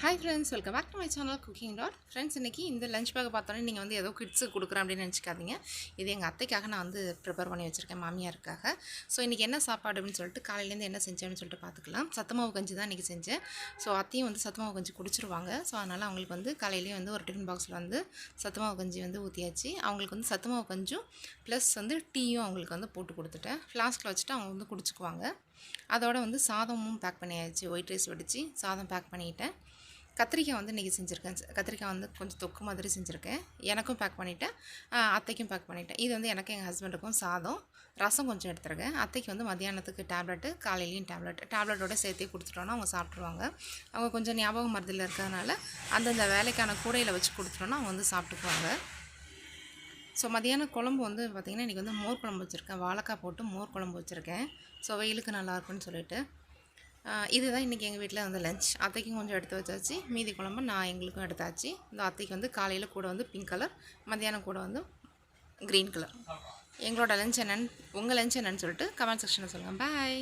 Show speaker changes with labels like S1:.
S1: Hi friends welcome back to my channel cooking dot friends இன்றைக்கி இந்த lunch பேக்கை பார்த்தோன்னே நீங்கள் வந்து ஏதோ கிட்ஸுக்கு கொடுக்குறேன் அப்படின்னு நினச்சிக்காதீங்க. இது எங்கள் அத்தைக்காக நான் வந்து ப்ரிப்பேர் பண்ணி வச்சுருக்கேன் மாமியாருக்காக. ஸோ இன்றைக்கி என்ன சாப்பாடு அப்படின்னு சொல்லிட்டு காலையிலேருந்து என்ன செஞ்சேன்னு சொல்லிட்டு பார்த்துக்கலாம். சத்தமாவு கஞ்சி தான் இன்றைக்கி செஞ்சேன். ஸோ அத்தையும் வந்து சத்தமாவு கஞ்சி குடிச்சிருவாங்க. ஸோ அதனால் அவங்களுக்கு வந்து காலையிலேயே வந்து ஒரு டிஃபன் பாக்ஸில் வந்து சத்தமாவு கஞ்சி வந்து ஊற்றியாச்சு அவங்களுக்கு வந்து சத்தமாவு கஞ்சும் ப்ளஸ் வந்து டீயும் அவங்களுக்கு வந்து போட்டு கொடுத்துட்டேன். ஃப்ளாஸ்கில் வச்சுட்டு அவங்க வந்து குடிச்சுக்குவாங்க. அதோட வந்து சாதமும் பேக் பண்ணியாச்சு. ஒயிட் ரைஸ் வடித்து சாதம் பேக் பண்ணிட்டேன். கத்திரிக்காய் வந்து இன்றைக்கி செஞ்சுருக்கேன். கத்திரிக்காய் வந்து கொஞ்சம் தொக்கு மாதிரி செஞ்சுருக்கேன். எனக்கும் பேக் பண்ணிவிட்டேன் அத்தைக்கும் பேக் பண்ணிவிட்டேன் இது வந்து எனக்கு எங்கள் ஹஸ்பண்டுக்கும் சாதம். ரசம் கொஞ்சம் எடுத்துருக்கேன். அத்தைக்கு வந்து மத்தியானத்துக்கு டேப்லெட்டு காலையிலையும் டேப்லெட் டேப்லெட்டோட சேர்த்தே கொடுத்துட்டோன்னா அவங்க சாப்பிட்ருவாங்க அவங்க கொஞ்சம் ஞாபகம் மருந்தில் இருக்கிறதுனால அந்தந்த வேலைக்கான கூடையில் வச்சு கொடுத்துட்டோன்னா அவங்க வந்து சாப்பிட்டுக்குவாங்க. ஸோ மதியானம் குழம்பு வந்து பார்த்திங்கன்னா இன்றைக்கி வந்து மோர் குழம்பு வச்சுருக்கேன். வாழைக்காய் போட்டு மோர் குழம்பு வச்சுருக்கேன். ஸோ வெயிலுக்கு நல்லாயிருக்குன்னு சொல்லிட்டு. இதுதான் இன்றைக்கி எங்கள் வீட்டில் வந்து லஞ்ச் அத்தைக்கும் கொஞ்சம் எடுத்து வச்சாச்சு. மீதி குழம்பு நான் எங்களுக்கும் எடுத்தாச்சு. இந்த அத்தைக்கு வந்து காலையில் கூட வந்து பிங்க் கலர் மத்தியானம் கூட வந்து க்ரீன் கலர் எங்களோட லஞ்ச் என்னன்னு உங்கள் லஞ்ச் என்னன்னு சொல்லிட்டு கமெண்ட் செக்ஷனில் சொல்லுங்கள் பாய்